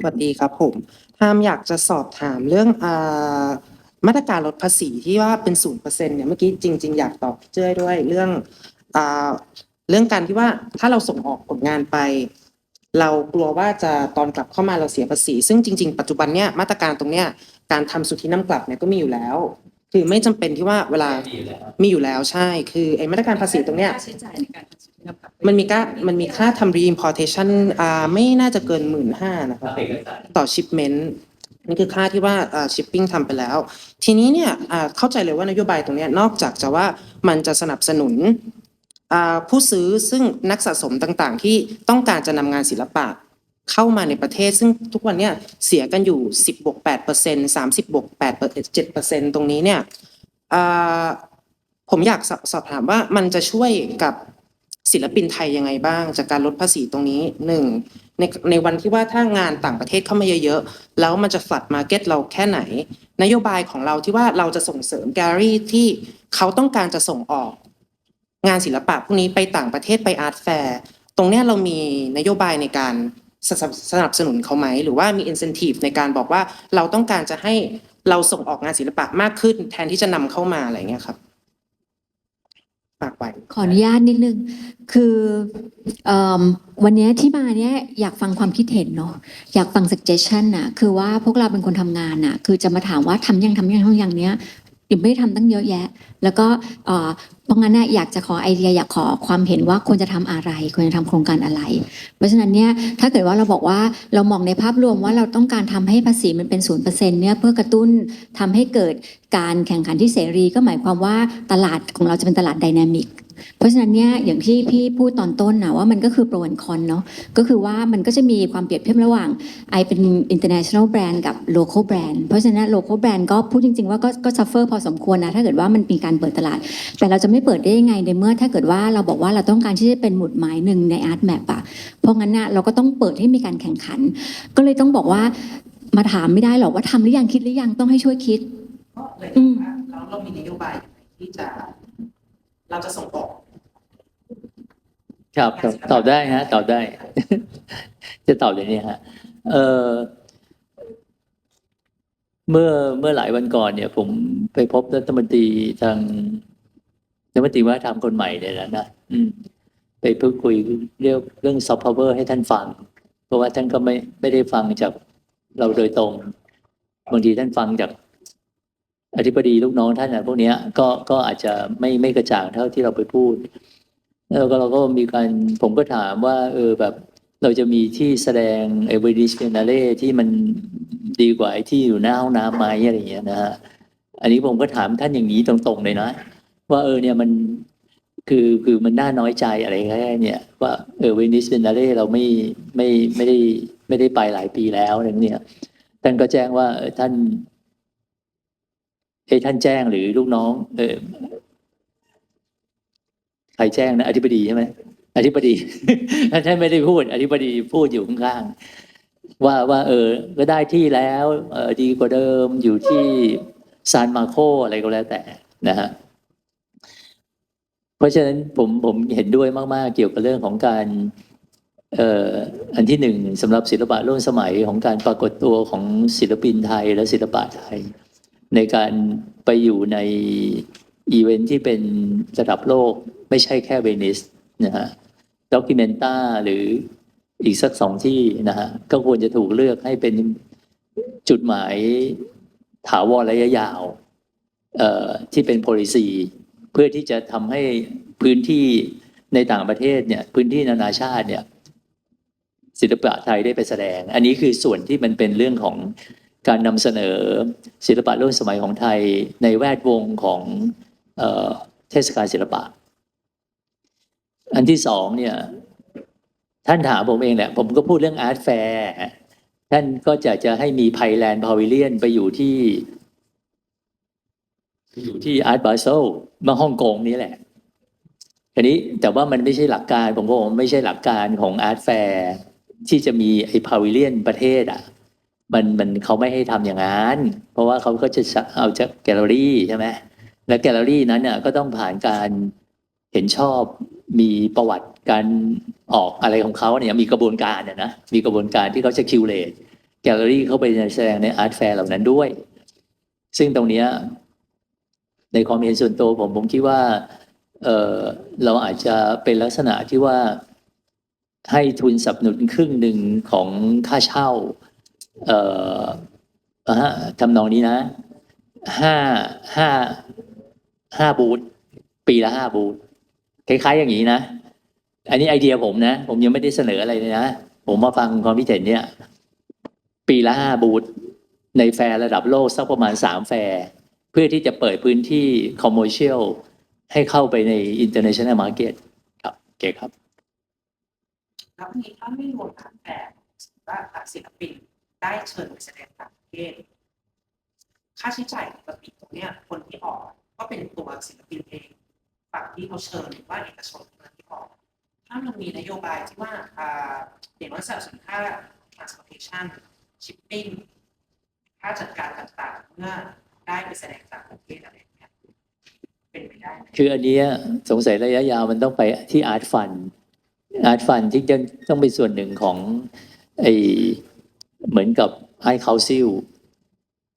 สวัสดีครับผมทามอยากจะสอบถามเรื่องอามาตรการลดภาษีที่ว่าเป็นศูนย์เปอร์เซ็นเนี่ยเมื่อกี้จริง ๆ อยากตอบเจ้ยด้วยเรื่องอ่าเรื่องการที่ว่าถ้าเราส่งออกผลงานไป เรากลัวว่าจะตอนกลับเข้ามาเราเสียภาษี ซึ่งจริง ๆ ปัจจุบันเนี่ยมาตรการตรงเนี้ยการทำสุทธิน้ำกลับเนี่ยก็มีอยู่แล้ว คือไม่จำเป็นที่ว่าเวลามีอยู่แล้วใช่ คือไอ้มาตรการภาษีตรงเนี้ย ค่าใช้จ่ายในการทำสุทธิน้ำกลับ มันมีค่ามันมีค่าทำ reimportation อ่าไม่น่าจะเกินหมื่นห้านะครับต่อ shipment นี่คือค่าที่ว่าอ่า shipping ทำไปแล้ว ทีนี้เนี่ยอ่าเข้าใจเลยว่านโยบายตรงเนี้ยนอกจากจะว่ามันจะสนับสนุนอ่าผู้ซื้อซึ่งนักสะสมต่างๆ ที่ต้องการจะนำงานศิลปะเข้ามาในประเทศ ซึ่งทุกวันเนี่ยเสียกันอยู่ 10บวก8เปอร์เซ็นต์30บวก8เปอร์7เปอร์เซ็นต์ตรงนี้เนี่ยอ่าผมอยากสอบสอบถามว่ามันจะช่วยกับ ศิลปินไทยยังไงบ้าง จากการลดภาษีตรงนี้หนึ่งในในวันที่ว่าถ้างานต่างประเทศเข้ามาเยอะๆ แล้วมันจะฝัดมาเก็ตเราแค่ไหน นโยบายของเราที่ว่าเราจะส่งเสริมแกลเลอรี่ที่เขาต้องการจะส่งออก งานศิลปะพวกนี้ไปต่างประเทศไปอาร์ตแฟร์ตรงนี้เรามีนโยบายในการสนับสนับสนุนเขาไหม หรือว่ามี incentive ในการบอกว่าเราต้องการจะให้เราส่งออกงานศิลปะมากขึ้น แทนที่จะนำเข้ามาอะไรอย่างเงี้ยครับ ฝากไว้ขออนุญาตนิดนึง คือเอิ่มวันนี้ที่มาเนี่ยอยากฟังความคิดเห็นเนาะอยากฟัง suggestion น่ะคือว่าพวกเราเป็นคนทำงานน่ะคือจะมาถามว่าทำยังทำยังทำอย่างเนี้ย ยังไม่ได้ทำตั้งเยอะแยะ แล้วก็เอ่อเพราะงั้นน่ะอยากจะขอไอเดียอยากขอความเห็นว่าควรจะทำอะไร ควรจะทำโครงการอะไร เพราะฉะนั้นเนี่ยถ้าเกิดว่าเราบอกว่าเรามองในภาพรวมว่าเราต้องการทำให้ภาษีมันเป็นศูนย์เปอร์เซ็นต์เนี่ยเพื่อกระตุ้นทำให้เกิดการแข่งขันที่เสรีก็หมายความว่าตลาดของเราจะเป็นตลาดไดนามิก เพราะฉะนั้นเนี่ยอย่างที่พี่พูดตอนต้นนะว่ามันก็คือโปรแอนคอนเนาะก็คือว่ามันก็จะมีความเปรียบเทียบระหว่างไอเป็น international brand กับ local brand เพราะฉะนั้น local brand ก็พูดจริง ๆ ว่าก็ก็ suffer พอสมควรนะถ้าเกิดว่ามันมีการเปิดตลาด แต่เราจะไม่เปิดได้ยังไงในเมื่อ ถ้าเกิดว่าเราบอกว่าเราต้องการที่จะเป็นหมุดหมายหนึ่งใน art map อะเพราะงั้นน่ะเราก็ต้องเปิดให้มีการแข่งขัน ก็เลยต้องบอกว่ามาถามไม่ได้หรอกว่าทำหรือยังคิดหรือยังต้องให้ช่วยคิด ก็เลยอืมแล้วเรามีนโยบายที่จะ เราจะส่งออก ครับครับตอบได้ฮะ ตอบได้ จะตอบอย่างนี้ฮะ เออเมื่อเมื่อหลายวันก่อนเนี่ย ผมไปพบรัฐมนตรีทางรัฐมนตรีว่าทำคนใหม่เนี่ยนะนะอืมไปพูดคุยเรื่องเรื่องซอฟต์พาวเวอร์ให้ท่านฟัง เพราะว่าท่านก็ไม่ไม่ได้ฟังจากเราโดยตรงบางทีท่านฟังจาก อธิบดีลูกน้องท่านอะพวกนี้ก็ก็อาจจะไม่ไม่กระจ่างเท่าที่เราไปพูด แล้วก็เราก็มีการผมก็ถามว่า เออแบบเราจะมีที่แสดงเอเวอร์ดิชเนเล่ที่มันดีกว่าไอ้ที่อยู่หน้าห้องน้ำไหมอะไรอย่างเงี้ยนะฮะอันนี้ผมก็ถามท่านอย่างนี้ตรงๆเลยนะว่าเออเนี่ยมันคือคือมันน่าน้อยใจอะไรแค่เนี่ยว่าเออเวนิสเนเล่เราไม่ไม่ไม่ได้ไม่ได้ไปหลายปีแล้วอะไรเนี่ยท่านก็แจ้งว่าเออท่าน เอ้ท่านแจ้งหรือลูกน้อง เออใครแจ้งนะอธิบดีใช่ไหมอธิบดีท่านไม่ได้พูด อธิบดีพูดอยู่ข้างๆว่าว่า เออ ก็ได้ที่แล้วเออดีกว่าเดิมอยู่ที่ซานมาโคอะไรก็แล้วแต่นะฮะเพราะฉะนั้นผมผมเห็นด้วยมากๆ เกี่ยวกับเรื่องของการเอ่ออันที่หนึ่งสำหรับศิลปะร่วมสมัยของการปรากฏตัวของศิลปินไทยและศิลปะไทย ในการไปอยู่ในอีเวนท์ที่เป็นระดับโลกไม่ใช่แค่เวนิสนะฮะด็อกิเมนต้าหรืออีกสักสองที่นะฮะก็ควรจะถูกเลือกให้เป็นจุดหมายถาวรระยะยาวเอ่อที่เป็น policy เพื่อที่จะทำให้พื้นที่ในต่างประเทศเนี่ยพื้นที่นานาชาติเนี่ยศิลปะไทยได้ไปแสดง อันนี้คือส่วนที่มันเป็นเรื่องของ การนำเสนอศิลปะร่วมสมัยของไทยในแวดวงของเออเทศกาลศิลปะ อันที่สองเนี่ยท่านถามผมเองแหละ ผมก็พูดเรื่องอาร์ตแฟร์ท่านก็จะจะให้มีไพแลนด์พาวิเลียนไปอยู่ที่ไปอยู่ที่อาร์ตบาโซลมาฮ่องกงนี่แหละทีนี้แต่ว่ามันไม่ใช่หลักการผมก็ไม่ใช่หลักการของอาร์ตแฟร์ที่จะมีไอ้พาวิเลียนประเทศอะ มันมันเขาไม่ให้ทำอย่างนั้น เพราะว่าเขาก็จะเอาจากแกลเลอรี่ใช่ไหมและแกลเลอรี่นั้นเนี่ยก็ต้องผ่านการเห็นชอบมีประวัติการออกอะไรของเขาเนี่ยมีกระบวนการเนี่ยนะมีกระบวนการที่เขาจะคิวเลตแกลเลอรี่เข้าไปแสดงในอาร์ตแฟร์เหล่านั้นด้วย ซึ่งตรงนี้ในความเห็นส่วนตัวผมผมคิดว่าเเราอาจจะเป็นลักษณะที่ว่าให้ทุนสนับสนุนครึ่งหนึ่งของค่าเช่า เอ่อทำนองนี้นะห้าห้าห้าบูธปีละห้าบูธคล้ายๆ อย่างนี้นะ อันนี้ไอเดียผมนะ ผมยังไม่ได้เสนออะไรเลยนะ ผมมาฟังความคิดเห็นเนี่ย ปีละห้าบูธในแฟร์ระดับโลกสักประมาณสามแฟร์ เพื่อที่จะเปิดพื้นที่คอมเมอร์เชียลให้เข้าไปใน international market ครับโอเคครับแล้วนี้ถ้าไม่รวมงานแบบว่าศิลปิน ได้เชิญไปแสดงต่างประเทศ ค่าใช้จ่ายปกติตรงเนี้ยคนที่ออกก็เป็นตัวศิลปินเองฝั่งที่เขาเชิญหรือว่าเอกชนที่ออก ถ้ามันมีนโยบายที่ว่าอ่าอย่างน้อยสนับสนุนค่า transportation shipping ค่าจัดการต่างๆ เมื่อได้ไปแสดงต่างประเทศอะไรเงี้ยเป็นไปได้ คืออันนี้สงสัยระยะยาวมันต้องไปที่อาร์ตฟันอาร์ตฟันที่จะต้องเป็นส่วนหนึ่งของไอ เหมือนกับไอคาซิล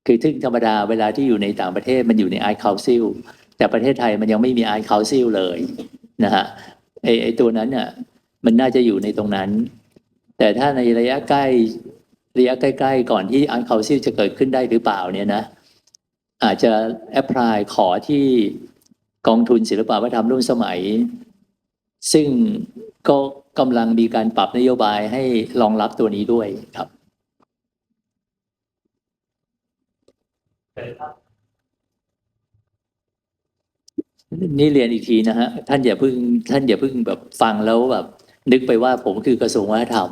คือทึ่งธรรมดาเวลาที่อยู่ในต่างประเทศมันอยู่ในไอคาซิลแต่ประเทศไทยมันยังไม่มีไอคาซิลเลยนะฮะไอไอตัวนั้นน่ะมันน่าจะอยู่ในตรงนั้น แต่ถ้าในระยะใกล้ระยะใกล้ ๆ ก่อนที่ไอคาซิลจะเกิดขึ้นได้หรือเปล่าเนี่ยนะอาจจะแอพพลายขอที่กองทุนศิลปวัฒนธรรมร่วมสมัย ซึ่งก็กำลังมีการปรับนโยบายให้รองรับตัวนี้ด้วยครับ นี่เรียนอีกทีนะฮะท่านอย่าเพิ่งท่านอย่าเพิ่งแบบฟังแล้วแบบ นึกไปว่าผมคือกระทรวงวัฒนธรรม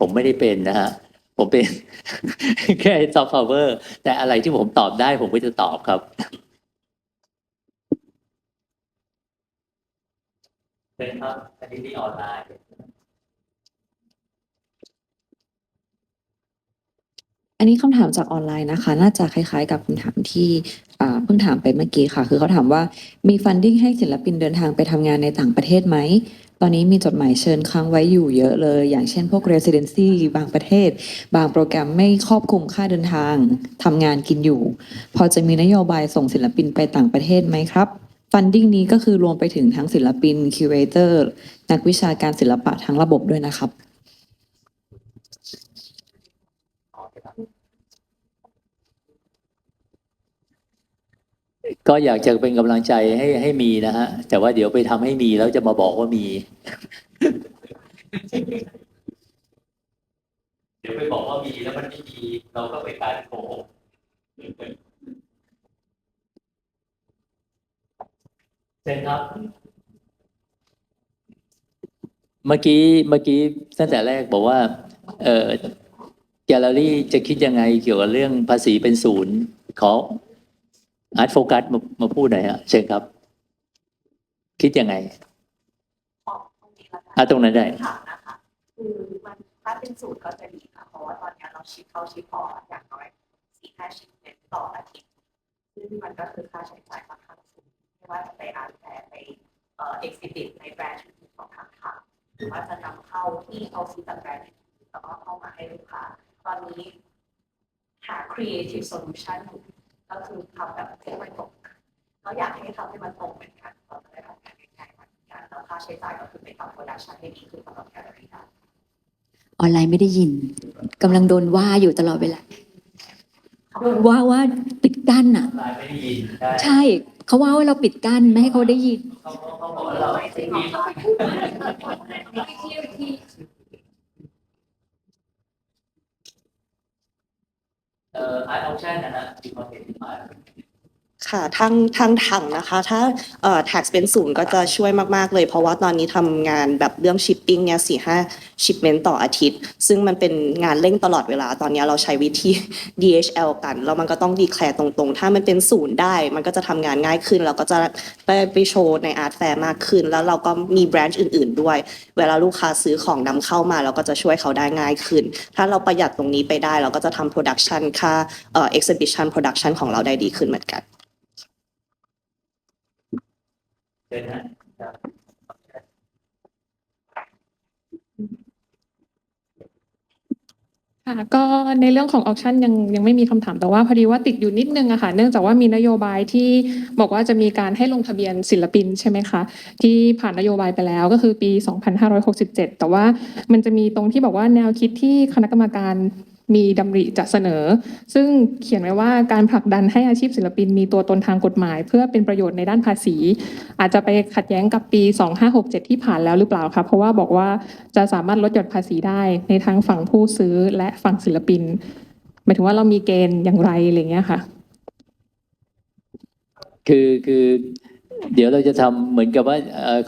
ผมไม่ได้เป็นนะฮะผมเป็น แค่ซอฟต์พาวเวอร์แต่อะไรที่ผมตอบได้ผมก็จะตอบครับ เป็นครับอันนี้ที่ออนไลน์ อันนี้คำถามจากออนไลน์นะคะ น่าจะคล้ายๆ กับคำถามที่เพิ่งถามไปเมื่อกี้ค่ะ คือเขาถามว่ามีฟันดิ้งให้ศิลปินเดินทางไปทำงานในต่างประเทศไหม ตอนนี้มีจดหมายเชิญค้างไว้อยู่เยอะเลย อย่างเช่นพวก residency บางประเทศ บางโปรแกรมไม่ครอบคลุมค่าเดินทางทำงานกินอยู่ พอจะมีนโยบายส่งศิลปินไปต่างประเทศไหมครับฟันดิ้งนี้ก็คือรวมไปถึงทั้งศิลปินคิวเรเตอร์นักวิชาการศิลปะทั้งระบบด้วยนะครับ ก็อยากจะเป็นกำลังใจให้ให้มีนะฮะ แต่ว่าเดี๋ยวไปทำให้มีแล้วจะมาบอกว่ามีเดี๋ยวไปบอกว่ามีแล้วมันไม่มีเราก็ไปการโกหกเช่นครับ เมื่อกี้เมื่อกี้ตั้งแต่แรกบอกว่า เออแกลเลอรี่จะคิดยังไงเกี่ยวกับเรื่องภาษีเป็นศูนย์ขอ อาร์ตโฟกัสมามาพูดหน่อยฮะเชิญครับ คิดยังไงองตรงนี้ละกันอะตรงนั้นได้ถามนะคะคือมันถ้าเป็นสูตรก็จะดีค่ะเพราะว่าตอนนี้เราชิปเข้าชิปพออย่างน้อยสี่ห้าชิปเน็ตต่ออาทิตย์ซึ่งมันก็คือค่าใช้จ่ายค่อนข้างสูงไม่ว่าจะไปอาร์แฟร์ไปเอ่อเอ็กซิบิทในแบรนด์อื่นๆของทางค่ะหรือว่าจะนำเข้าที่เอาซื้อจากแบรนด์แล้วก็เข้ามาให้ลูกค้าตอนนี้หา creative solution อยู่ ก็คือทำแบบให้มันตรงกันเราอยากให้ทำให้มันตรงเหมือนกันเราจะได้ทำงานง่ายๆเหมือนกันแล้วค่าใช้จ่ายก็คือไปทำโปรดักชันให้ดีขึ้นสำหรับแกลเลอรี่ได้ออนไลน์ไม่ได้ยินกำลังโดนว่าอยู่ตลอดเวลาโดนว่าว่าปิดกั้นอะลายไม่ได้ยินได้ใช่เขาว่าว่าเราปิดกั้นไม่ให้เขาได้ยินเขาเขาเขาบอกว่าเราไม่ได้ยินเอ่ออาร์ต ออปชั่นนะฮะ ค่ะทางทางถังนะคะ ถ้าเอ่อ tax เป็นศูนย์ก็จะช่วยมาก ๆ เลย เพราะว่าตอนนี้ทำงานแบบเรื่อง shipping เนี่ยสี่ห้า shipment ต่ออาทิตย์ ซึ่งมันเป็นงานเร่งตลอดเวลา ตอนนี้เราใช้วิธี DHL กัน แล้วมันก็ต้อง declare ตรง ๆ ถ้ามันเป็นศูนย์ได้ มันก็จะทำงานง่ายขึ้นเราก็จะได้ไปโชว์ใน art fair มากขึ้น แล้วเราก็มีแบรนด์อื่น ๆ ด้วย เวลาลูกค้าซื้อของนำเข้ามา เราก็จะช่วยเขาได้ง่ายขึ้น ถ้าเราประหยัดตรงนี้ไปได้ เราก็จะทำ production ค่าเอ่อ exhibition production ของเราได้ดีขึ้นเหมือนกัน เนะค่ะก็ในเรื่องของออคชั่นยังยังไม่มีคำถามแต่ว่าพอดีว่าติดอยู่นิดนึงอะค่ะเนื่องจากว่ามีนโยบายที่บอกว่าจะมีการให้ลงทะเบียนศิลปินใช่ไหมคะที่ผ่านนโยบายไปแล้วก็คือปี 2567 แต่ว่ามันจะมีตรงที่บอกว่าแนวคิดที่คณะกรรมการ มีดำริจะเสนอ ซึ่งเขียนไว้ว่าการผลักดันให้อาชีพศิลปินมีตัวตนทางกฎหมาย เพื่อเป็นประโยชน์ในด้านภาษี อาจจะไปขัดแย้งกับปี 2567 ที่ผ่านแล้วหรือเปล่าคะเพราะว่าบอกว่าจะสามารถลดหย่อนภาษีได้ในทั้งฝั่งผู้ซื้อและฝั่งศิลปินหมายถึงว่าเรามีเกณฑ์อย่างไรอะไรเงี้ยค่ะ คือคือเดี๋ยวเราจะทำเหมือนกับว่า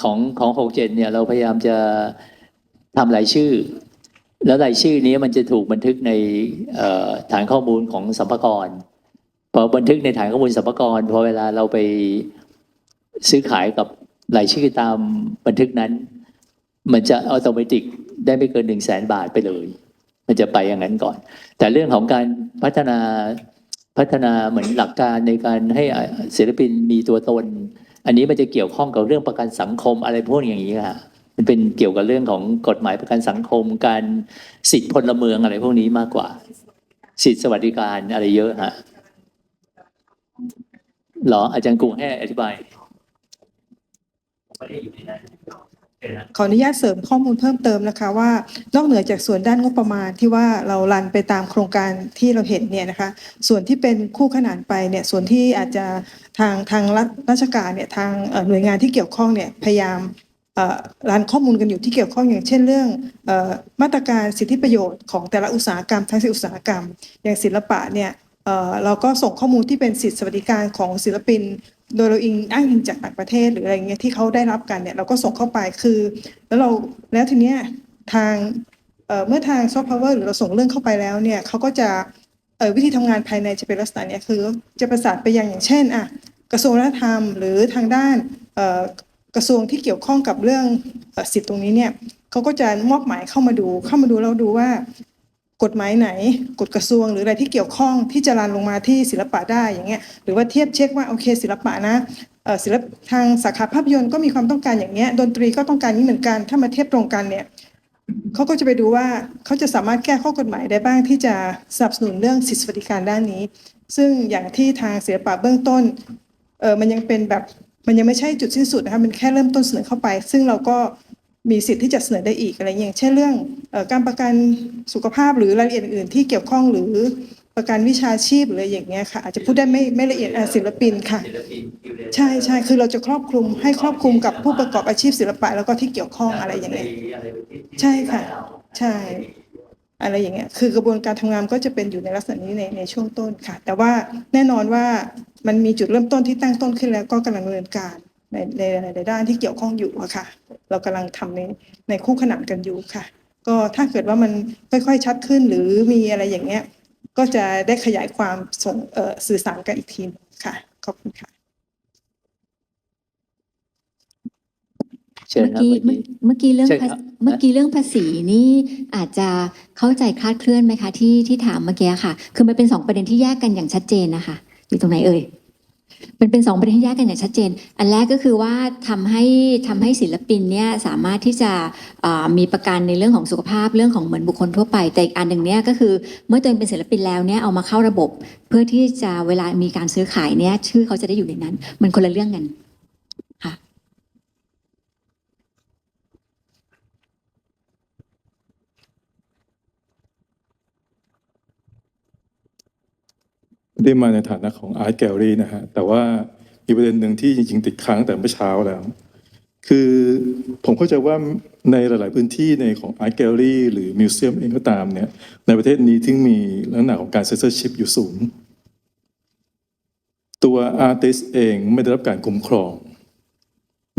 ของของหกเจ็ดเนี่ยเราพยายามจะทำรายชื่อ แล้วรายชื่อนี้มันจะถูกบันทึกในฐานข้อมูลของสัมภากรพอบันทึกในฐานข้อมูลสัมภากรพอเวลาเราไปซื้อขายกับรายชื่อตามบันทึกนั้น มันจะอัตโนมัติได้ไม่เกินหนึ่งแสนบาทไปเลย มันจะไปอย่างนั้นก่อน แต่เรื่องของการพัฒนาพัฒนาเหมือนหลักการในการให้ศิลปินมีตัวตน อันนี้มันจะเกี่ยวข้องกับเรื่องประกันสังคมอะไรพวกอย่างนี้ค่ะ เป็นเกี่ยวกับเรื่องของกฎหมายประกันสังคม การสิทธิพลเมืองอะไรพวกนี้มากกว่า สิทธิสวัสดิการอะไรเยอะฮะหรออาจารย์กรุงให้อธิบายขออนุญาตเสริมข้อมูลเพิ่มเติมนะคะว่านอกเหนือจากส่วนด้านงบประมาณที่ว่าเรารันไปตามโครงการที่เราเห็นเนี่ยนะคะส่วนที่เป็นคู่ขนานไปเนี่ยส่วนที่อาจจะทางทางรัฐราชการเนี่ยทางหน่วยงานที่เกี่ยวข้องเนี่ยพยายาม เอ่อรันข้อมูลกันอยู่ที่เกี่ยวข้องอย่างเช่นเรื่องอมาตรการสิทธิประโยชน์ของแต่ละอุตสาหกรรมทั้งสิอุตสาหกรรม อย่างศิลปะเนี่ยเราก็ส่งข้อมูลที่เป็นสิทธิสวัสดิการของศิลปิน โดยเราอิงอ้างอิงจากต่างประเทศหรืออะไรเงี้ยที่เขาได้รับกันเนี่ยเราก็ส่งเข้าไปคือ แล้วเราแล้วทีเนี้ยทางเเมื่อทางซอฟต์พาวเวอร์หรือเราส่งเรื่องเข้าไปแล้วเนี่ยเขาก็จะวิธีทำงานภายในจะเป็นลักษณะเนี้ยคือจะประสานไปยังอย่างเช่นอะกระทรวงวัฒนธรรม หรือทางด้านเกระทรวงที่เกี่ยวข้องกับเรื่องสิทธิ์ตรงนี้เนี่ยเขาก็จะมอบหมายเข้ามาดู เข้ามาดูแล้วดูว่ากฎหมายไหนกฎกระทรวงหรืออะไรที่เกี่ยวข้องที่จะรันลงมาที่ศิลปะได้อย่างเงี้ยหรือว่าเทียบเช็คว่าโอเค ศิลปะนะศิลปทางสาขาภาพยนตร์ก็มีความต้องการอย่างเงี้ยดนตรีก็ต้องการนี้เหมือนกัน ถ้ามาเทียบตรงกันเนี่ยเขาก็จะไปดูว่าเขาจะสามารถแก้ข้อกฎหมายได้บ้างที่จะสนับสนุนเรื่องสิทธิสวัสดิการด้านนี้ ซึ่งอย่างที่ทางศิลปะเบื้องต้นเออมันยังเป็นแบบ มันยังไม่ใช่จุดสิ้นสุดนะคะมันแค่เริ่มต้นเสนอเข้าไป ซึ่งเราก็มีสิทธิ์ที่จะเสนอได้อีกอะไรอย่างเช่นเรื่องอการประกันสุขภาพหรือรายละเอียดอื่นที่เกี่ยวข้องหรือประกันวิชาชีพหรืออย่างเงี้ยค่ะ อาจจะพูดได้ไม่ไม่ละเอียดอะศิลปินค่ะ ใช่ใช่คือเราจะครอบคลุมให้ครอบคลุมกับผู้ประกอบอาชีพศิลปะแล้วก็ที่เกี่ยวข้องอะไรอย่างเงี้ยใช่ค่ะ ใช่ อะไรอย่างเงี้ยคือกระบวนการทำงานก็จะเป็นอยู่ในลักษณะนี้ในในช่วงต้นค่ะ แต่ว่าแน่นอนว่ามันมีจุดเริ่มต้นที่ตั้งต้นขึ้นแล้วก็กำลังดำเนินการในในในด้านที่เกี่ยวข้องอยู่อะค่ะ เรากำลังทำในในคู่ขนานกันอยู่ค่ะ ก็ถ้าเกิดว่ามันค่อยๆชัดขึ้นหรือมีอะไรอย่างเงี้ยก็จะได้ขยายความส่งสื่อสารกันอีกทีค่ะขอบคุณค่ะ เชิญเมื่อครับกี้เมื่อกี้ เมื่อกี้เรื่องใช่ภาครับ เมื่อกี้เรื่องภาษีนี่อาจจะเข้าใจคลาดเคลื่อนไหมคะที่ที่ถามเมื่อกี้ค่ะ คือมันเป็นสองประเด็นที่แยกกันอย่างชัดเจนนะคะอยู่ตรงไหนเอ่ยมันเป็นสองประเด็นที่แยกกันอย่างชัดเจน อันแรกก็คือว่าทำให้ทำให้ศิลปินเนี่ยสามารถที่จะอ่ามีประกันในเรื่องของสุขภาพเรื่องของเหมือนบุคคลทั่วไป แต่อีกอันหนึ่งเนี่ยก็คือเมื่อตัวเองเป็นศิลปินแล้วเนี่ยเอามาเข้าระบบ เพื่อที่จะเวลามีการซื้อขายเนี่ยชื่อเขาจะได้อยู่ในนั้น มันคนละเรื่องกัน ไม่ได้มาในฐานะของ Art Gallery นะฮะแต่ว่ามีประเด็นหนึ่งที่จริงๆติดค้างแต่เมื่อเช้าแล้ว คือผมเข้าใจว่าในหลาย ๆ พื้นที่ในของ Art Gallery หรือมิวเซียมเองก็ตามเนี่ยในประเทศนี้ที่มีลักษณะของการ censorship อยู่สูง ตัว artist เองไม่ได้รับการคุ้มครอง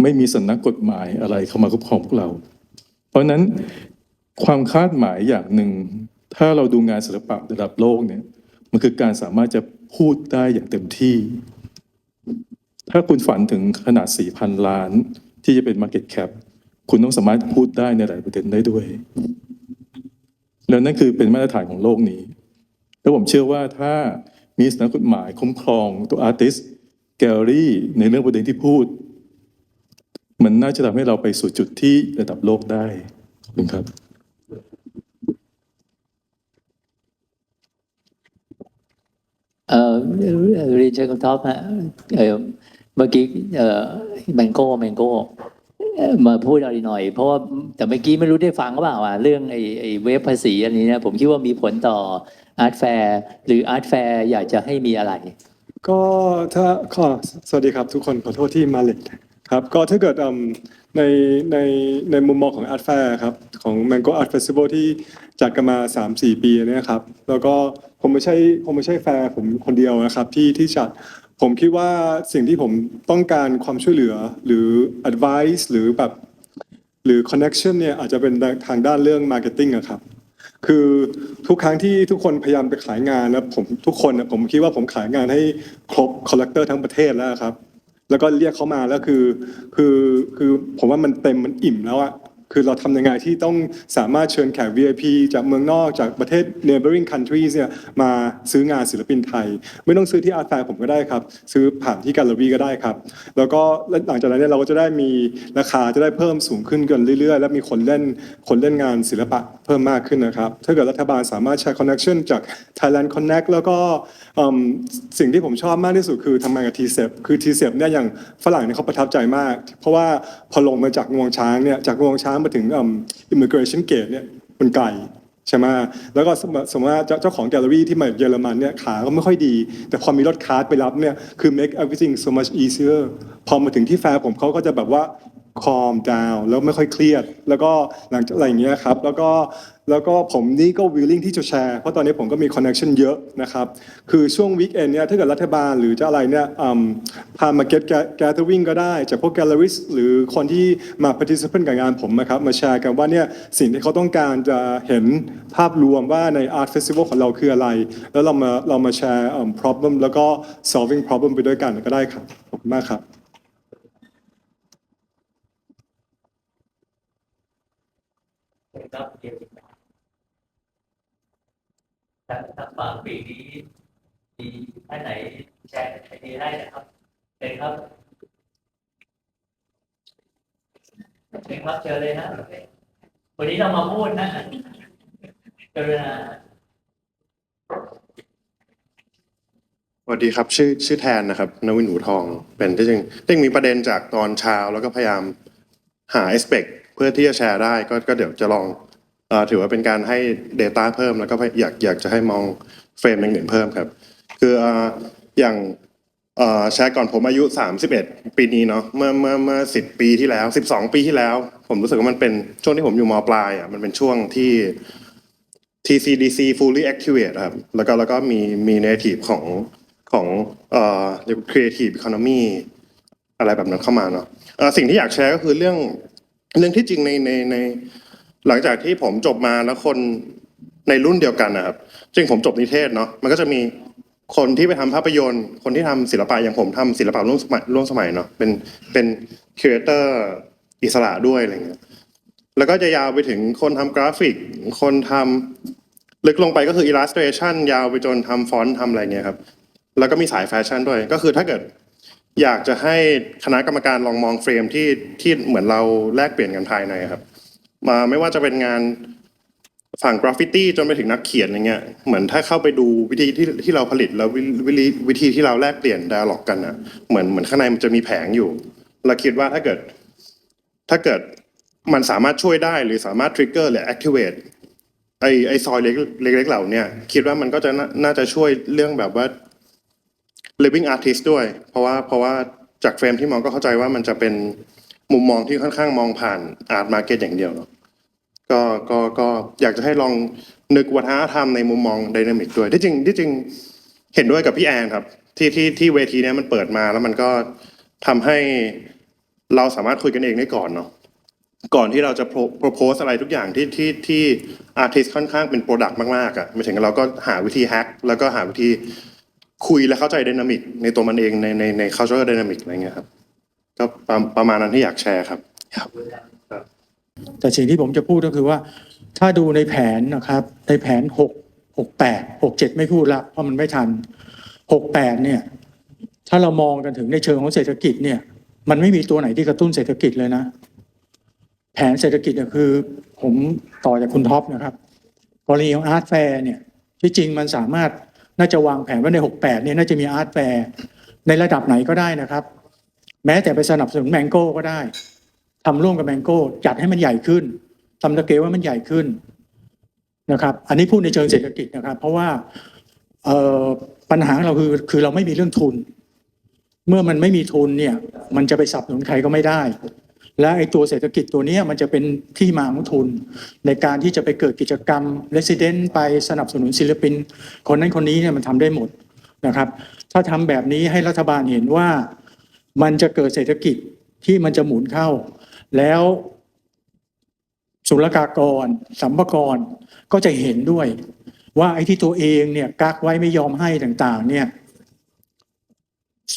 ไม่มีสำนักกฎหมายอะไรเข้ามาคุ้มครองพวกเรา เพราะนั้นความคาดหมายอย่างหนึ่ง ถ้าเราดูงานศิลปะระดับโลกเนี่ย มันคือการสามารถจะพูดได้อย่างเต็มที่ ถ้าคุณฝันถึงขนาด 4,000 ล้าน ที่จะเป็น Market Cap คุณต้องสามารถพูดได้ในหลายประเด็นได้ด้วย แล้วนั่นคือเป็นมาตรฐานของโลกนี้ แล้วผมเชื่อว่าถ้ามีสนักกฎหมายคุ้มครองตัวอาร์ติสแกลลี่ในเรื่องประเด็นที่พูด มันน่าจะทำให้เราไปสู่จุดที่ระดับโลกได้ขอบคุณครับ เออเรียนเชิญคุณท็อปฮะเออเมื่อกี้เออแมงโก้แมงโก้มาพูดอะไรหน่อย เพราะว่าแต่เมื่อกี้ไม่รู้ได้ฟังหรือเปล่าอะเรื่องไอ้ไอ้เวฟภาษีอันนี้นะผมคิดว่ามีผลต่ออาร์ตแฟร์หรืออาร์ตแฟร์อยากจะให้มีอะไรก็ถ้าขอสวัสดีครับทุกคนขอโทษที่มาเลทครับก็ถ้าเกิดอืมในในในมุมมองของ Art Fair ครับของ Mango Art Festival ที่จัดกันมา 3-4 ปีเนี่ยครับ แล้วก็ ผมไม่ใช่ผมไม่ใช่แฟร์ผมคนเดียวนะครับที่ที่จัดผมคิดว่าสิ่งที่ผมต้องการความช่วยเหลือหรือ advice หรือแบบหรือ connection เนี่ยอาจจะเป็นทางด้านเรื่อง marketing อะครับ คือทุกครั้งที่ทุกคนพยายามไปขายงานนะผมทุกคนนะผมคิดว่าผมขายงานให้ครบคอลเลกเตอร์ทั้งประเทศแล้วครับ แล้วก็เรียกเขามาแล้วคือคือคือผมว่ามันเต็มมันอิ่มแล้วอะ คือเราทำยังไงที่ต้องสามารถเชิญแขก VIP จากเมืองนอกจากประเทศ neighboring countries เนี่ยมาซื้องานศิลปินไทย ไม่ต้องซื้อที่อาร์ตแฟร์ผมก็ได้ครับ ซื้อผ่านที่แกลเลอรี่ก็ได้ครับ แล้วก็หลังจากนั้นเนี่ยเราก็จะได้มีราคาจะได้เพิ่มสูงขึ้นกันเรื่อยๆ และมีคนเล่นคนเล่นงานศิลปะเพิ่มมากขึ้นนะครับ ถ้าเกิดรัฐบาลสามารถใช้ connection จาก Thailand Connect แล้วก็ อืมสิ่งที่ผมชอบมากที่สุดคือทำงานกับ t c e p คือ t c e p เนี่ยอย่างฝรั่งเนี่ยเขาประทับใจมาก เพราะว่าพอลงมาจากงวงช้างเนี่ยจากงวงช้างมาถึงอืม immigration gate เนี่ยมันไกลใช่ไหมแล้วก็สมมติว่าเจ้าของแกลเลอรี่ที่มาจากเยอรมันเนี่ยขาก็ไม่ค่อยดี แต่พอมีรถคาร์ทไปรับเนี่ยคือ make everything so much easier พอมาถึงที่แฟร์ผมเขาก็จะแบบว่า calm down แล้วไม่ค่อยเครียด แล้วก็หลังจากอะไรอย่างเงี้ยครับ แล้วก็แล้วก็ผมนี่ก็ willing ที่จะแชร์เพราะตอนนี้ผมก็มี connection เยอะนะครับ คือช่วง weekend เนี่ยถ้าเกิดรัฐบาลหรือจะอะไรเนี่ยอืมพามา get gathering ก็ได้ จากพวก gallerist หรือคนที่มา participant กับงานผมนะครับ มาแชร์กันว่าเนี่ยสิ่งที่เขาต้องการจะเห็นภาพรวมว่าใน art festival ของเราคืออะไร แล้วเรามาเรามาแชร์ problem แล้วก็ solving problem ไปด้วยกันก็ได้ครับขอบคุณมากครับ รับถ้าถ้าฝากปีนี้มีท่านไหนแชร์ไอเดียได้นะครับเป็นครับเป็นครับเชิญเลยนะวันนี้เรามาพูดนะกรุณาสวัสดีครับ ชื่อชื่อแทนนะครับนวินหูทอง เป็นที่จริงจริงมีประเด็นจากตอนเช้าแล้วก็พยายามหา aspect เพื่อที่จะแชร์ได้ก็ก็เดี๋ยวจะลองเอ่อถือว่าเป็นการให้ Data เพิ่มแล้วก็อยากอยากจะให้มองเฟรมอย่างอื่นเพิ่มครับ คือเอ่ออย่างเอ่อแชร์ก่อนผมอายุ 31 ปีนี้เนาะเมื่อเมื่อเมื่อสิปีที่แล้ว 12 ปีที่แล้ว ผมรู้สึกว่ามันเป็นช่วงที่ผมอยู่มปลายอะมันเป็นช่วงที่ TCDC fully activate ครับแล้วก็แล้วก็มีมี native ของของเอ่อ creative economy อะไรแบบนั้นเข้ามาเนาะเอ่อสิ่งที่อยากแชร์ก็คือเรื่อง เรื่องที่จริงในในในหลังจากที่ผมจบมาแล้วคนในรุ่นเดียวกันนะครับจริงผมจบนิเทศเนาะมันก็จะมีคนที่ไปทำภาพยนตร์ คนที่ทำศิลปะอย่างผมทำศิลปะร่วมสมัยร่วมสมัยเนาะเป็นเป็นครีเอเตอร์อิสระด้วยอะไรเงี้ยแล้วก็จะยาวไปถึงคนทำกราฟิก คนทำลึกลงไปก็คือ illustration ยาวไปจนทำฟอนต์ทำอะไรเงี้ยครับ แล้วก็มีสายแฟชั่นด้วย ก็คือถ้าเกิด อยากจะให้คณะกรรมการลองมองเฟรมที่ที่เหมือนเราแลกเปลี่ยนกันภายในครับ มาไม่ว่าจะเป็นงานฝั่งกราฟฟิตี้จนไปถึงนักเขียนอย่างเงี้ยเหมือนถ้าเข้าไปดูวิธีที่ที่เราผลิตแล้ววิวิธีวิธีที่เราแลกเปลี่ยนด a l ล็อกกันอะเหมือนเหมือนข้างในมันจะมีแผงอยู่ เราคิดว่าถ้าเกิด ถ้าเกิดมันสามารถช่วยได้หรือสามารถ trigger หรือ activate ไอไอซอยเล็กเล็กเหล่านี้คิดว่ามันก็จะน่าจะช่วยเรื่องแบบว่า living artist ด้วย เพราะว่าเพราะว่าจากเฟรมที่มองก็เข้าใจว่ามันจะเป็นมุมมองที่ค่อนข้างมองผ่าน art market อย่างเดียวเนอะก็ก็ก็อยากจะให้ลองนึกวัฒนธรรมในมุมมอง dynamic ด้วยที่จริงที่จริงเห็นด้วยกับพี่แอนครับ ที่ที่ที่เวทีนี้มันเปิดมาแล้วมันก็ทำให้เราสามารถคุยกันเองได้ก่อนเนาะก่อนที่เราจะ pro- propose อะไรทุกอย่างที่ที่ที่ artist ค่อนข้างเป็น product มากๆอะหมาถึงเราก็หาวิธี hack แล้วก็หาวิธี คุยและเข้าใจ dynamic ในตัวมันเองในในใน cultural dynamic อะไรเงี้ยครับก็ประประมาณนั้นที่อยากแชร์ครับ แต่สิ่งที่ผมจะพูดก็คือว่า ถ้าดูในแผนนะครับ ในแผนหกหกแปดหกเจ็ดไม่พูดละเพราะมันไม่ทันหกแปดเนี่ย ถ้าเรามองกันถึงในเชิงของเศรษฐกิจเนี่ย มันไม่มีตัวไหนที่กระตุ้นเศรษฐกิจเลยนะ แผนเศรษฐกิจเนี่ยคือ ผมต่อจากคุณท็อปนะครับกรณีของอาร์ตแฟร์เนี่ยที่จริงมันสามารถ น่าจะวางแผนว่าใน 68เนี่ยน่าจะมีอาร์ตแฟร์ในระดับไหนก็ได้นะครับ แม้แต่ไปสนับสนุนแมงโก้ก็ได้ทำร่วมกับแมงโก้จัดให้มันใหญ่ขึ้นทำสเกลว่ามันใหญ่ขึ้นนะครับ อันนี้พูดในเชิงเศรษฐกิจนะครับ เพราะว่าปัญหาเราคือคือเราไม่มีเรื่องทุน เมื่อมันไม่มีทุนเนี่ย มันจะไปสนับสนุนใครก็ไม่ได้ และไอ้ตัวเศรษฐกิจตัวนี้มันจะเป็นที่มาของทุน ในการที่จะไปเกิดกิจกรรม Resident ไปสนับสนุนศิลปิน คนนั้นคนนี้เนี่ยมันทำได้หมดนะครับ ถ้าทำแบบนี้ให้รัฐบาลเห็นว่ามันจะเกิดเศรษฐกิจที่มันจะหมุนเข้า แล้วศุลกากร สัมภากรก็จะเห็นด้วย ว่าไอ้ที่ตัวเองเนี่ยกักไว้ไม่ยอมให้ต่างๆ เนี่ย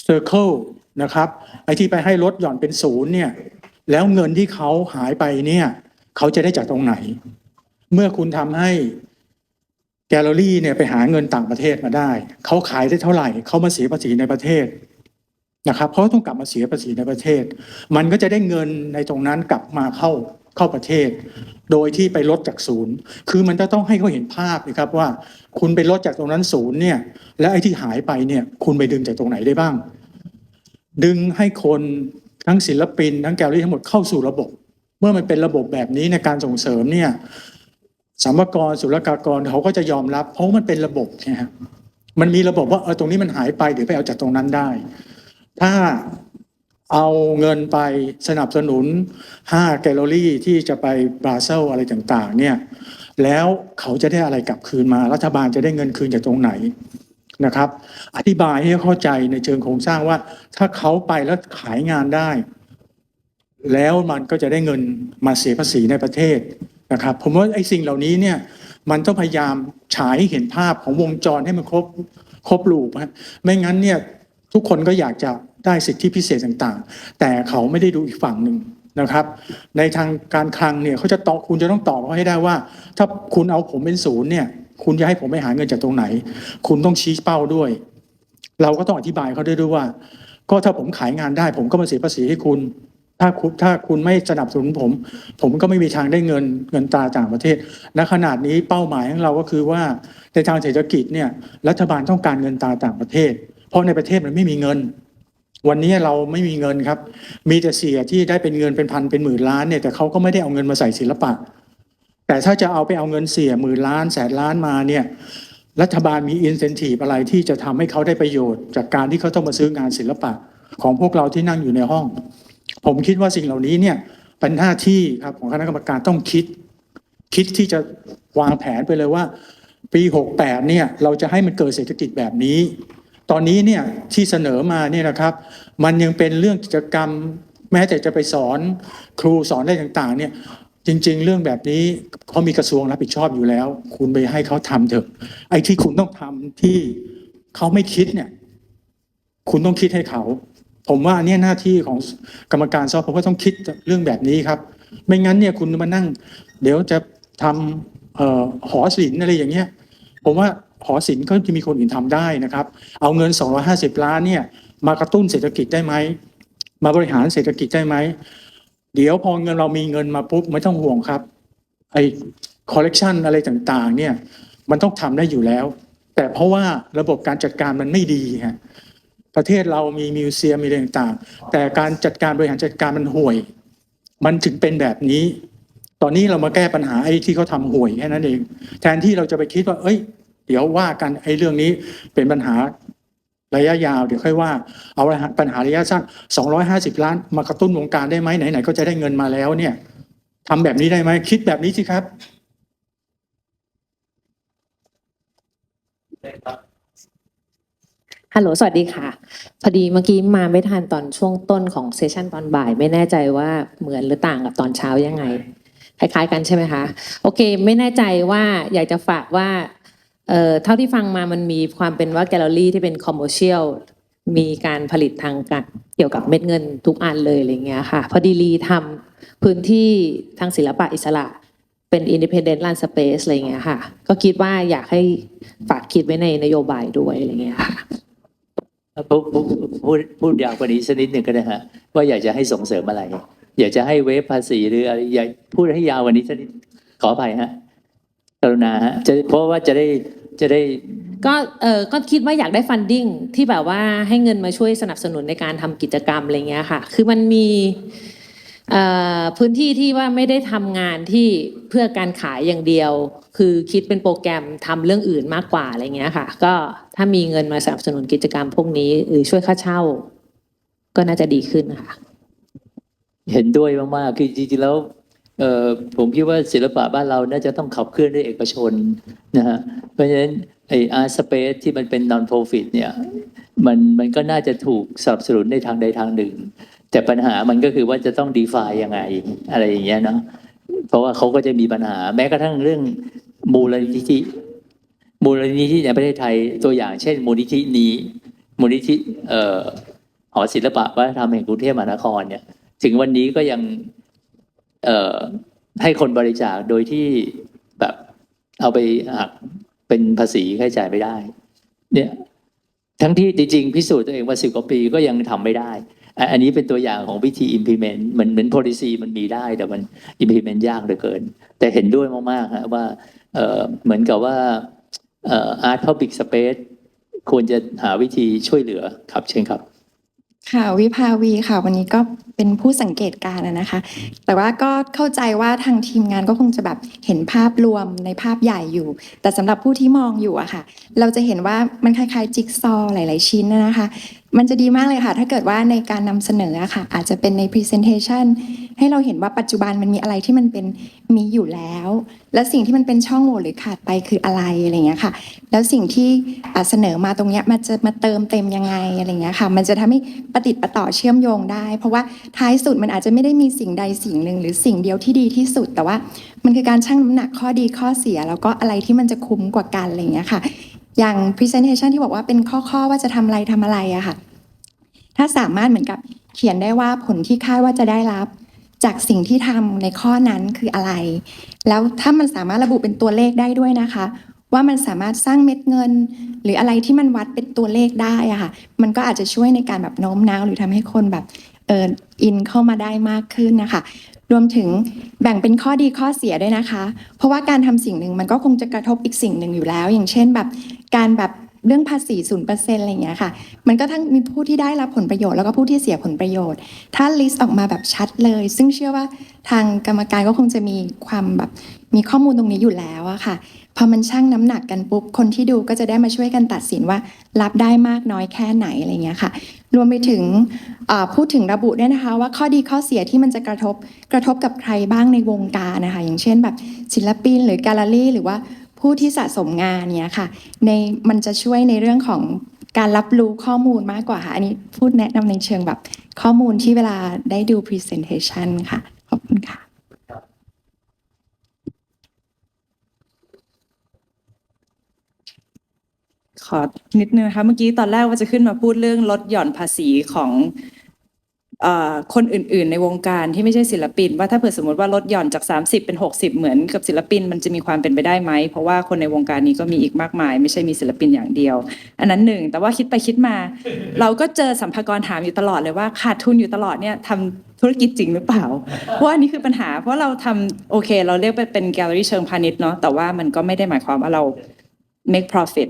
Circle นะครับ ไอ้ที่ไปให้ลดหย่อนเป็นศูนย์เนี่ย แล้วเงินที่เขาหายไปเนี่ย เขาจะได้จากตรงไหน เมื่อคุณทำให้แกลเลอรี่เนี่ยไปหาเงินต่างประเทศมาได้ เขาขายได้เท่าไหร่ เขามาเสียภาษีในประเทศนะครับเขาต้องกลับมาเสียภาษีในประเทศ มันก็จะได้เงินในตรงนั้นกลับมาเข้าเข้าประเทศ โดยที่ไปลดจากศูนย์ คือมันจะต้องให้เขาเห็นภาพนะครับว่า คุณไปลดจากตรงนั้นศูนย์เนี่ยและไอ้ที่หายไปเนี่ยคุณไปดึงจากตรงไหนได้บ้าง ดึงให้คน ทั้งศิลปิน ทั้งแกลเลอรี่ทั้งหมดเข้าสู่ระบบ เมื่อมันเป็นระบบแบบนี้ในการส่งเสริมเนี่ยสัมภากรศุลกากรเขาก็จะยอมรับ เพราะมันเป็นระบบนะฮะมันมีระบบว่าเออตรงนี้มันหายไปเดี๋ยวไปเอาจากตรงนั้นได้ ถ้าเอาเงินไปสนับสนุนห้าแกลเลอรี่ที่จะไปบราเซลอะไรต่างๆเนี่ยแล้วเขาจะได้อะไรกลับคืนมา รัฐบาลจะได้เงินคืนจากตรงไหน นะครับ อธิบายให้เข้าใจในเชิงโครงสร้างว่า ถ้าเขาไปแล้วขายงานได้ แล้วมันก็จะได้เงินมาเสียภาษีในประเทศนะครับ ผมว่าไอ้สิ่งเหล่านี้เนี่ยมันต้องพยายามฉายให้เห็นภาพของวงจรให้มันครบครบลูปฮะไม่งั้นเนี่ยทุกคนก็อยากจะได้สิทธิพิเศษต่างๆ แต่เขาไม่ได้ดูอีกฝั่งหนึ่งนะครับ ในทางการคลังเนี่ยเขาจะตอบคุณจะต้องตอบเขาให้ได้ว่า ถ้าคุณเอาผมเป็นศูนย์เนี่ย คุณจะให้ผมไปหาเงินจากตรงไหน คุณต้องชี้เป้าด้วย เราก็ต้องอธิบายเขาด้วยด้วยว่า ก็ถ้าผมขายงานได้ ผมก็มาเสียภาษีให้คุณ ถ้าคุณถ้าคุณไม่สนับสนุนผม ผมก็ไม่มีทางได้เงินเงินตราต่างประเทศณขนาดนี้เป้าหมายของเราก็คือว่าในทางเศรษฐกิจเนี่ยรัฐบาลต้องการเงินตราต่างประเทศ เพราะในประเทศมันไม่มีเงินวันนี้เราไม่มีเงินครับ มีแต่เสียที่ได้เป็นเงินเป็นพันเป็นหมื่นล้านเนี่ยแต่เขาก็ไม่ได้เอาเงินมาใส่ศิลปะ แต่ถ้าจะเอาไปเอาเงินเสียหมื่นล้านแสนล้านมาเนี่ย รัฐบาลมีอินเซนティブอะไรที่จะทำให้เขาได้ประโยชน์ จากการที่เขาต้องมาซื้องานศิลปะ ของพวกเราที่นั่งอยู่ในห้อง ผมคิดว่าสิ่งเหล่านี้เนี่ยเป็นหน้าที่ครับของคณะกรรมการต้องคิด คิดที่จะวางแผนไปเลยว่า ปี 68 เนี่ย เราจะให้มันเกิดเศรษฐกิจแบบนี้ ตอนนี้เนี่ยที่เสนอมาเนี่ยนะครับ มันยังเป็นเรื่องกิจกรรม แม้แต่จะไปสอนครูสอนอะไรต่าง ๆ เนี่ย จริง ๆ เรื่องแบบนี้เขามีกระทรวงรับผิดชอบอยู่แล้ว คุณไปให้เขาทำเถอะ ไอ้ที่คุณต้องทำที่เขาไม่คิดเนี่ย คุณต้องคิดให้เขา ผมว่าอันเนี้ยหน้าที่ของกรรมการสอบผมก็ต้องคิดเรื่องแบบนี้ครับ ไม่งั้นเนี่ยคุณมานั่ง เดี๋ยวจะทำออหอศิลป์อะไรอย่างเงี้ย ผมว่าหอศิลป์ก็จะมีคนอื่นทำได้นะครับ เอาเงิน 250 ล้านเนี่ย มากระตุ้นเศรษฐกิจได้ไหมมาบริหารเศรษฐกิจได้ไหม เดี๋ยวพอเงินเรามีเงินมาปุ๊บไม่ต้องห่วงครับไอ้คอลเลกชันอะไรต่างๆ เนี่ย มันต้องทำได้อยู่แล้ว แต่เพราะว่าระบบการจัดการมันไม่ดีฮะประเทศเรามีมิวเซียมมีอะไรต่างๆ แต่การจัดการบริหารจัดการมันห่วย มันถึงเป็นแบบนี้ ตอนนี้เรามาแก้ปัญหาไอ้ที่เขาทำห่วยแค่นั้นเอง แทนที่เราจะไปคิดว่า เอ้ย เดี๋ยวว่ากันไอ้เรื่องนี้เป็นปัญหา ระยะยาวเดี๋ยวค่อยว่า เอาปัญหาระยะสั้น250 ล้าน มากระตุ้นวงการได้ไหมไหนๆก็จะได้เงินมาแล้วเนี่ยทำแบบนี้ได้ไหมคิดแบบนี้สิครับฮัลโหลสวัสดีค่ะ พอดีเมื่อกี้มาไม่ทันตอนช่วงต้นของเซสชันตอนบ่าย ไม่แน่ใจว่าเหมือนหรือต่างกับตอนเช้ายังไง คล้ายๆ กันใช่ไหมคะ โอเค ไม่แน่ใจว่าอยากจะฝากว่า เอ่อเท่าที่ฟังมามันมีความเป็นว่าแกลเลอรี่ที่เป็นคอมเมอร์เชียลมีการผลิตทางการเกี่ยวกับเม็ดเงินทุกอันเลยอะไรเงี้ยค่ะ พอดีลีทำพื้นที่ทางศิลปะอิสระเป็น Independent Land Space อะไรเงี้ยค่ะ ก็คิดว่าอยากให้ฝากคิดไว้ในนโยบายด้วยอะไรเงี้ยค่ะพูดพูดพูดพูดยาวกว่านี้สักนิดหนึ่งก็ได้ฮะว่าอยากจะให้ส่งเสริมอะไร อยากจะให้เวฟภาษีหรืออะไรอยากพูดให้ยาวกว่านี้สักนิดขออภัยฮะกรุณาฮะจะเพราะว่าจะได้ จะได้ ก็เออก็คิดว่าอยากได้ฟันดิ้งที่แบบว่าให้เงินมาช่วยสนับสนุนในการทำกิจกรรมอะไรเงี้ยค่ะ คือมันมีเอ่อพื้นที่ที่ว่าไม่ได้ทำงานที่เพื่อการขายอย่างเดียว คือคิดเป็นโปรแกรมทำเรื่องอื่นมากกว่าอะไรเงี้ยค่ะ ก็ถ้ามีเงินมาสนับสนุนกิจกรรมพวกนี้ หรือช่วยค่าเช่า ก็น่าจะดีขึ้นนะคะเห็นด้วยมากๆ คือจริงๆแล้ว เอ่อผมคิดว่าศิลปะบ้านเราน่าจะต้องขับเคลื่อนด้วยเอกชนนะฮะเพราะฉะนั้นไออาร์สเปซที่มันเป็น non profit เนี่ยมันมันก็น่าจะถูกสนับสนุนในทางใดทางหนึ่ง แต่ปัญหามันก็คือว่าจะต้อง define ยังไงอะไรอย่างเงี้ยเนาะเพราะว่าเขาก็จะมีปัญหาแม้กระทั่งเรื่องมูลนิธิมูลนิธิในประเทศไทยตัวอย่างเช่น มูลนิธินี้ มูลนิธิเอ่อหอศิลปะวัฒนธรรมแห่งกรุงเทพมหานครเนี่ย ถึงวันนี้ก็ยัง เอ่อให้คนบริจาคโดยที่แบบเอาไปหักเป็นภาษีค่าใช้จ่ายไม่ได้ เนี่ยทั้งที่จริงๆพิสูจน์ตัวเองมาสิบกว่าปีก็ยังทำไม่ได้ อันนี้เป็นตัวอย่างของวิธี implement เหมือนเหมือน policy มันมีได้แต่มัน implement ยากเหลือเกิน แต่เห็นด้วยมากๆฮะว่าเออเหมือนกับว่าเอ่อ art public space ควรจะหาวิธีช่วยเหลือครับเชิญครับ ค่ะวิภาวีค่ะ วันนี้ก็ เป็นผู้สังเกตการณ์นะคะ แต่ว่าก็เข้าใจว่าทางทีมงานก็คงจะแบบเห็นภาพรวมในภาพใหญ่อยู่ แต่สำหรับผู้ที่มองอยู่อะค่ะ เราจะเห็นว่ามันคล้ายๆ จิ๊กซอว์หลาย ๆ ชิ้นนะคะ มันจะดีมากเลยค่ะ ถ้าเกิดว่าในการนำเสนอค่ะ อาจจะเป็นใน Presentation ให้เราเห็นว่าปัจจุบันมันมีอะไรที่มันเป็นมีอยู่แล้ว และสิ่งที่มันเป็นช่องโหว่หรือขาดไปคืออะไรอะไรอย่างเงี้ยค่ะ แล้วสิ่งที่เสนอมาตรงเนี้ยมันจะมาเติมเต็มยังไงอะไรอย่างเงี้ยค่ะ มันจะทำให้ประติดประต่อเชื่อมโยงได้ เพราะว่าท้ายสุดมันอาจจะไม่ได้มีสิ่งใดสิ่งหนึ่ง หรือสิ่งเดียวที่ดีที่สุด แต่ว่ามันคือการชั่งน้ำหนักข้อดีข้อเสีย แล้วก็อะไรที่มันจะคุ้มกว่ากันอะไรอย่างเงี้ยค่ะ อย่าง presentation ที่บอกว่าเป็นข้อๆว่าจะทำอะไรทำอะไรอะค่ะ ถ้าสามารถเหมือนกับเขียนได้ว่าผลที่คาดว่าจะได้รับ จากสิ่งที่ทำในข้อนั้นคืออะไร แล้วถ้ามันสามารถระบุเป็นตัวเลขได้ด้วยนะคะ ว่ามันสามารถสร้างเม็ดเงิน หรืออะไรที่มันวัดเป็นตัวเลขได้อะค่ะ มันก็อาจจะช่วยในการแบบโน้มน้าวหรือทำให้คนแบบเอออินเข้ามาได้มากขึ้นนะคะรวมถึงแบ่งเป็นข้อดีข้อเสียด้วยนะคะ เพราะว่าการทำสิ่งหนึ่งมันก็คงจะกระทบอีกสิ่งหนึ่งอยู่แล้ว อย่างเช่นแบบการแบบ เรื่องภาษีศูนย์เปอร์เซ็นต์อะไรอย่างเงี้ยค่ะ มันก็ทั้งมีผู้ที่ได้รับผลประโยชน์แล้วก็ผู้ที่เสียผลประโยชน์ ถ้าลิสต์ออกมาแบบชัดเลย ซึ่งเชื่อว่าทางกรรมการก็คงจะมีความแบบมีข้อมูลตรงนี้อยู่แล้วอะค่ะ พอมันชั่งน้ำหนักกันปุ๊บ คนที่ดูก็จะได้มาช่วยกันตัดสินว่ารับได้มากน้อยแค่ไหนอะไรเงี้ยค่ะ รวมไปถึงพูดถึงระบุด้วยนะคะ ว่าข้อดีข้อเสียที่มันจะกระทบกระทบกับใครบ้างในวงการนะคะ อย่างเช่นแบบศิลปินหรือแกลเลอรี่หรือว่า ผู้ที่สะสมงานเนี้ยค่ะในมันจะช่วยในเรื่องของการรับรู้ข้อมูลมากกว่าค่ะอันนี้พูดแนะนำในเชิงแบบข้อมูลที่เวลาได้ดู presentation ค่ะ ขอบคุณค่ะ ขอนิดนึงนะคะเมื่อกี้ตอนแรกว่าจะขึ้นมาพูดเรื่องลดหย่อนภาษีของ คนอื่นๆ ในวงการที่ไม่ใช่ศิลปิน ว่าถ้าเผื่อสมมติว่าลดหย่อนจาก 30 เป็น 60 เหมือนกับศิลปิน มันจะมีความเป็นไปได้ไหม เพราะว่าคนในวงการนี้ก็มีอีกมากมาย ไม่ใช่มีศิลปินอย่างเดียว อันนั้นหนึ่ง แต่ว่าคิดไปคิดมา เราก็เจอสัมภากระถามอยู่ตลอดเลยว่าขาดทุนอยู่ตลอดเนี่ยทำธุรกิจจริงหรือเปล่า เพราะอันนี้คือปัญหาเพราะเราทำโอเค เราเรียกเป็นแกลเลอรี่เชิงพาณิชย์เนาะแต่ว่ามันก็ไม่ได้หมายความว่าเรา make profit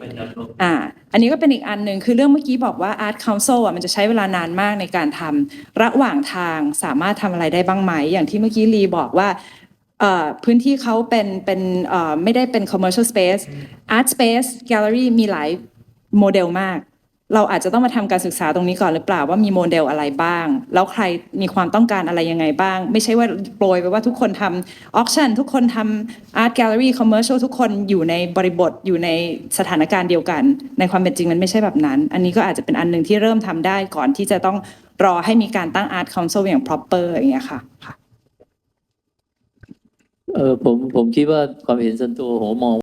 อ่า อันนี้ก็เป็นอีกอันหนึ่งคือเรื่องเมื่อกี้บอกว่า Art Council อะมันจะใช้เวลานานมากในการทำระหว่างทางสามารถทำอะไรได้บ้างไหม อย่างที่เมื่อกี้ลีบอกว่าพื้นที่เขาเป็นเป็นไม่ได้เป็น commercial space art space gallery มีหลายโมเดลมาก เราอาจจะต้องมาทำการศึกษาตรงนี้ก่อนหรือเปล่าว่ามีโมเดลอะไรบ้าง แล้วใครมีความต้องการอะไรยังไงบ้าง ไม่ใช่ว่าโปรยไปว่าทุกคนทำ auction ทุกคนทำ art gallery commercial ทุกคนอยู่ในบริบทอยู่ในสถานการณ์เดียวกัน ในความเป็นจริงมันไม่ใช่แบบนั้น อันนี้ก็อาจจะเป็นอันหนึ่งที่เริ่มทำได้ก่อนที่จะต้องรอให้มีการตั้ง art council อย่าง proper อย่างเงี้ยค่ะเออผมผมคิดว่าความเห็นส่วนตัวผมมอง